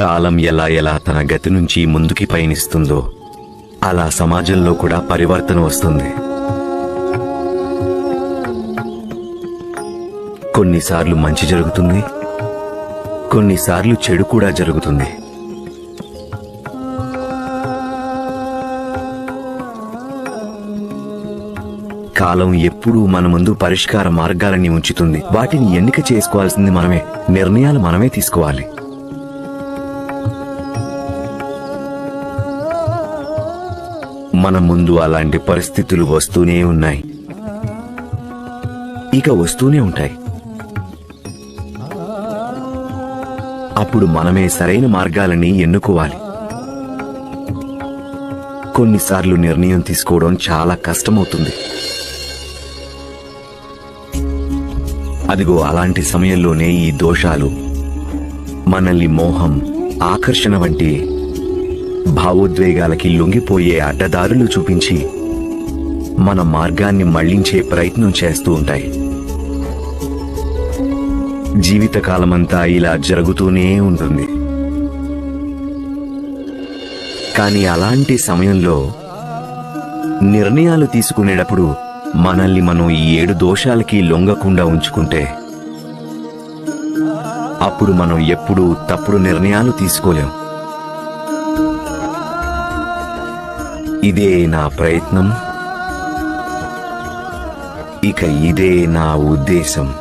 కాలం ఎలా ఎలా తన గతి నుంచి ముందుకి పయనిస్తుందో అలా సమాజంలో కూడా పరివర్తన వస్తుంది. కొన్నిసార్లు మంచి జరుగుతుంది కొన్నిసార్లు చెడు కూడా జరుగుతుంది. కాలం ఎప్పుడూ మన ముందు పరిష్కార మార్గాలని ఉంచుతుంది. వాటిని ఎన్నిక చేసుకోవాల్సింది మనమే. నిర్ణయాలు మనమే తీసుకోవాలి. మన ముందు అలాంటి పరిస్థితులు వస్తూనే ఉన్నాయి. ఇక వస్తూనే ఉంటాయి. అప్పుడు మనమే సరైన మార్గాలని ఎన్నుకోవాలి. కొన్నిసార్లు నిర్ణయం తీసుకోవడం చాలా కష్టమవుతుంది. అదిగో అలాంటి సమయంలోనే ఈ దోషాలు మనల్ని మోహం ఆకర్షణ వంటి భావోద్వేగాలకి లొంగిపోయే అడ్డదారులు చూపించి మన మార్గాన్ని మళ్ళించే ప్రయత్నం చేస్తూ ఉంటాయి. జీవితకాలమంతా ఇలా జరుగుతూనే ఉంటుంది. కానీ అలాంటి సమయంలో నిర్ణయాలు తీసుకునేటప్పుడు మనల్ని మనం ఈ ఏడు దోషాలకి లొంగకుండా ఉంచుకుంటే అప్పుడు మనం ఎప్పుడూ తప్పుడు నిర్ణయాలు తీసుకోలేం. ఇదే నా ప్రయత్నం. ఇక ఇదే నా ఉద్దేశం.